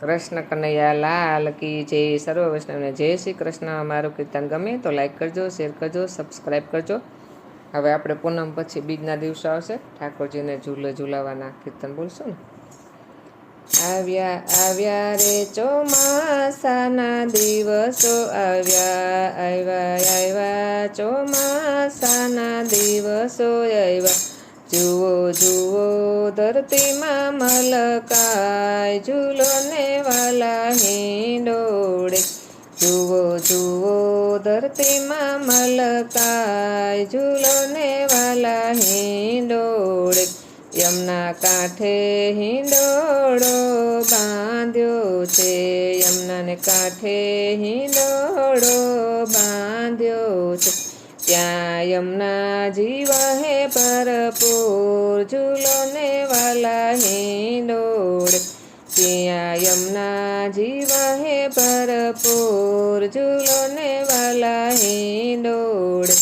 કૃષ્ણ કનૈયા લાલ કી જય સર્વ વૈષ્ણવને. જય શ્રી કૃષ્ણ. મારું કીર્તન ગમે તો લાઈક કરજો શેર કરજો સબસ્ક્રાઈબ કરજો. હવે આપણે પૂનમ પછી બીજના દિવસો આવશે. ઠાકોરજીને ઝૂલે ઝૂલાવાના કીર્તન બોલશું ને. આવ્યા આવ્યા રે ચોમાસાના દિવસો. આવ્યા આવ્યા આવ્યા ચોમાસાના દિવસો. આવ્યા. જુઓ જુઓ ધરતીમાં મલકાય, ઝૂલો ને વાલા હિંડોળે. જુઓ જુઓ ધરતીમાં મલકાય, ઝૂલો ને વાલા હિંડોળે. યમના કાંઠે હિંડોળો બાંધ્યો છે. યમનાને કાંઠે હિંડોળો બાંધ્યો છે. ત્યાં યમુનાજી વહે ભરપૂર, ઝૂલો ને વાલા હિંડોળ યમના જીવ હે ભરપૂર ઝૂલો ને વાલા હિંડોળ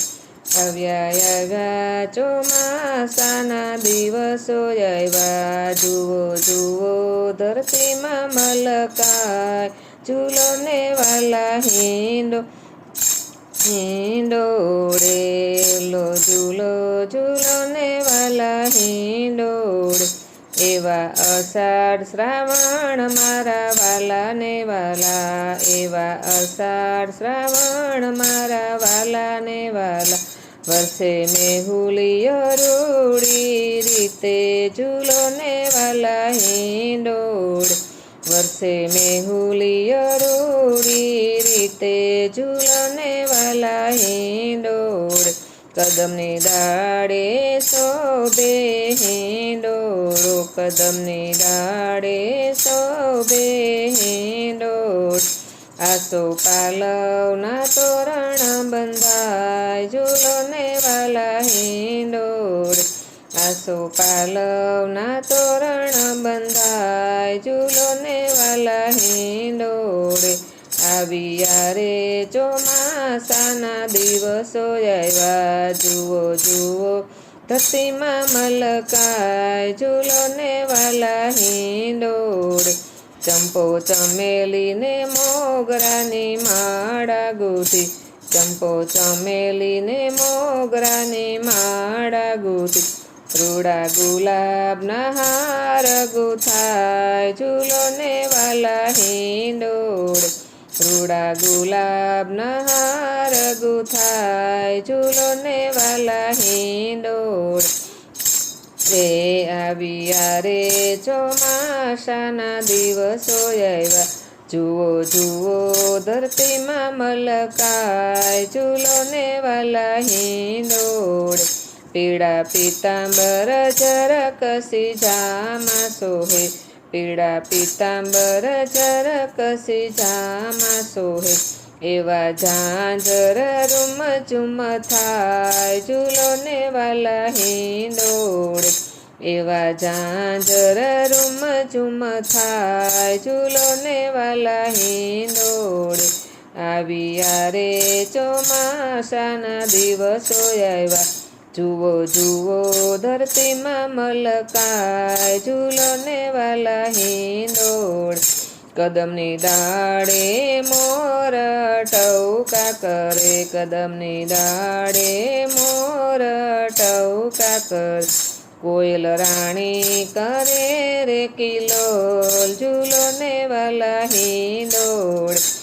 આવ્યા આવ્યા ચોમાસાના દિવસો આવ્યા જુઓ જુઓ, ધરતીમાં મલકાય ઝૂલો ને વાલા હિંડો હિંડોળે લો ઝૂલો ઝૂલો ને વાલા હિંડોળે એવા અષાઢ શ્રાવણ મારા વાલા ને વાલા, એવા અષાઢ શ્રાવણ મારા વાલા ને વાલા. વર્ષે મેહુલિયો રૂડી, રીતે ઝૂલો ને વાલા હિંડોળે. વર્ષે મેહુલિયો રૂડી, રીતે ઝૂલને વાલા હિંડોળ. કદમની દાડે શોભે હિંડોળો. કદમની દાડે શોભે હિંડોળ. આસો પાલવના તોરણ બંધાય, ઝૂલોને વાલા હિંડોળ. આસો પાલવના તોરણ બંધાય ઝૂલો ને વાલા હિંડોળે. આવ્યા રે ચોમાસાના દિવસો આવ્યા, જુઓ જુઓ ધરતીમાં મલકાય ઝૂલો ને વાલા હિંડોળે. ચંપો ચમેલી ને મોગરાની માળા ગૂંથી ચંપો ચમેલી ને મોગરાની માળા ગૂંથી રૂડા ગુલાબના હાર ગુથાય ઝૂલો ને વાલા હિંડોળ. રૂડા ગુલાબના હાર ગુથાય ઝૂલો ને વાલા હિંડોળ. રે આવ્યા રે ચોમાસાના દિવસો આવ્યા. જુઓ જુઓ, ધરતીમાં મલકાય ઝૂલો ને વાલા હિંડોળ. પીળા પીતાંબર જરાકસી જામા સોહે પીળા પીતાંબર જરાકસી જામા સોહે? એવા ઝાંઝર રૂમ ચુમ થાય ઝૂલો ને વાલા હિંડોળ. એવા ઝાંઝર રૂમ ચુમ થાય ઝૂલો ને વાલા હિંડોળ. આવ્યા રે ચોમાસાના દિવસો આવ્યા. જુઓ જુઓ, ધરતીમાં મલકાય ઝૂલો ને વાલા હિંદોળ કદમની દાડે મોર ટૌકા કરે, કદમની દાડે મોર ટૌકા કરે. કોયલ રાણી કરે રે કિલોલ ઝૂલો ને વાલા હિંડોળ.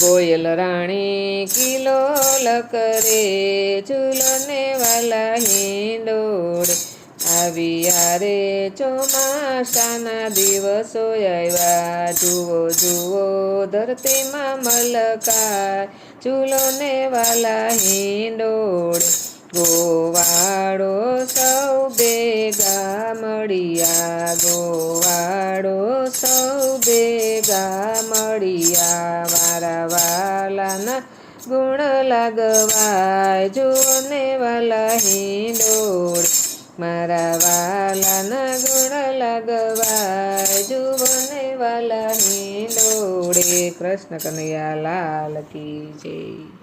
કોયલ રાણી કિલો લકરે ઝૂલો ને વાલા હિંડોળ. આવ્યા રે ચોમાસાના દિવસો આવ્યા. જુઓ જુઓ, ધરતીમાં મલકાય ઝૂલો ને વાલા હિંડોળ. ગોવાળો સૌ ભેગા મળ્યા, ગોવાળો સૌ ભેગા મળ્યા મારા વાલાના ગુણ લગવાય. જુઓ ને વાલા હિંડોળ મારા વાલાના ગુણ લગવાય. જુઓ વાલા હિંડોળે કૃષ્ણ કનૈયા લાલ કી જય.